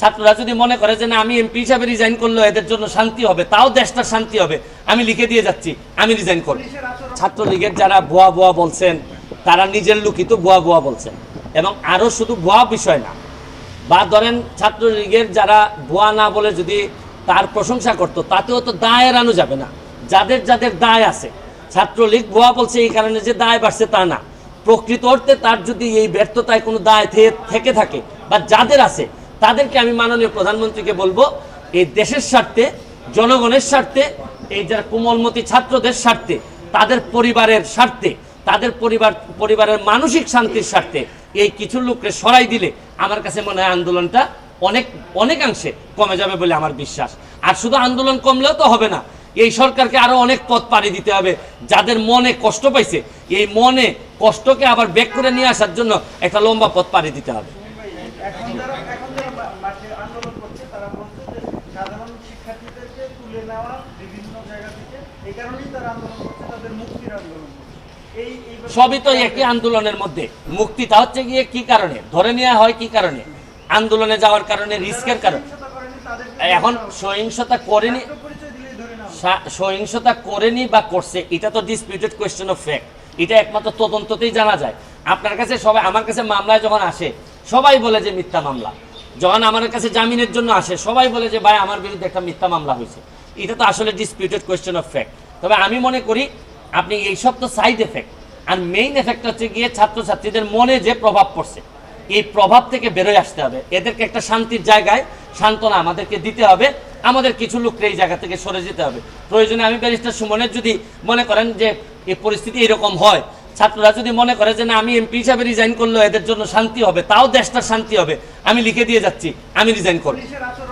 ছাত্ররা যদি মনে করে যে না, আমি এমপি হিসাবে রিজাইন করলে এদের জন্য শান্তি হবে, তাও দেশটার শান্তি হবে। আমি লিখে দিয়ে যাচ্ছি, আমি রিজাইন করব। ছাত্রলীগের যারা ভুয়া ভুয়া বলছেন, তারা নিজের লুকিত ভুয়া ভুয়া বলছেন। এবং আরও শুধু ভুয়া বিষয় না, বা ধরেন ছাত্রলীগের যারা ভুয়া না বলে যদি তার প্রশংসা করত, তাতেও তো দায় এড়ানো যাবে না। যাদের যাদের দায় আছে, ছাত্রলীগ ভুয়া বলছে এই কারণে যে দায় বাড়ছে তা না। প্রকৃত অর্থে তার যদি এই ব্যর্থতায় কোনো দায় থেকে থাকে, বা যাদের আছে তাদেরকে আমি মাননীয় প্রধানমন্ত্রীকে বলব, এই দেশের স্বার্থে, জনগণের স্বার্থে, এই যারা কোমলমতি ছাত্রদের স্বার্থে, তাদের পরিবারের স্বার্থে, তাদের পরিবার, পরিবারের মানসিক শান্তির স্বার্থে এই কিছু লোককে সরাই দিলে আমার কাছে মনে হয় আন্দোলনটা অনেক, অনেকাংশে কমে যাবে বলে আমার বিশ্বাস। আর শুধু আন্দোলন কমলেও তো হবে না, এই সরকারকে আরও অনেক পথ পাড়ি দিতে হবে, যাদের মনে কষ্ট পাইছে, এই মনে কষ্টকে আবার বেক করে নিয়ে আসার জন্য একটা লম্বা পথ পাড়ি দিতে হবে এখন যারা এখন যারা মা- মাঠে আন্দোলন করছে তারা বলছে যে সাধারণ শিক্ষার্থীদেরকে তুলে নেওয়া বিভিন্ন জায়গা থেকে এই কারণেই তারা আন্দোলন করছে তাদের মুক্তির আন্দোলন সবই তো একই আন্দোলনের মধ্যে। মুক্তিটা হচ্ছে গিয়ে কি কারণে? ধরে নেওয়া হয় কি কারণে? আন্দোলনে যাওয়ার কারণে রিস্কের কারণে। এখন সহিংসতা করেনি সহিংসতা করেনি বা করছে এটা তো ডিসপিউটেড কোয়েশ্চেন অফ ফ্যাক্ট এটা একমাত্র তদন্ততেই জানা যায়। আপনার কাছে সবাই আমার কাছে মামলায় যখন আসে সবাই বলে যে মিথ্যা মামলা। যখন আমার কাছে জামিনের জন্য আসে, সবাই বলে যে, ভাই, আমার বিরুদ্ধে একটা মিথ্যা মামলা হয়েছে। এটা তো আসলে ডিসপিউটেড কোয়েশ্চেন অফ ফ্যাক্ট তবে আমি মনে করি, আপনি এইসব তো সাইড এফেক্ট আর মেইন এফেক্ট হচ্ছে গিয়ে ছাত্রছাত্রীদের মনে যে প্রভাব পড়ছে, এই প্রভাব থেকে বেরোয় আসতে হবে। এদেরকে একটা শান্তির জায়গায় সান্ত্বনা আমাদেরকে দিতে হবে। আমাদের কিছু লোককে এই জায়গা থেকে সরে যেতে হবে। প্রয়োজনে আমি ব্যারিস্টার সুমনের যদি মনে করেন যে এই পরিস্থিতি এরকম হয় ছাত্ররা যদি মনে করে যে না, আমি এমপি হিসাবে রিজাইন করলে এদের জন্য শান্তি হবে, তাও দেশটা শান্তি হবে, আমি লিখে দিয়ে যাচ্ছি, আমি রিজাইন করব।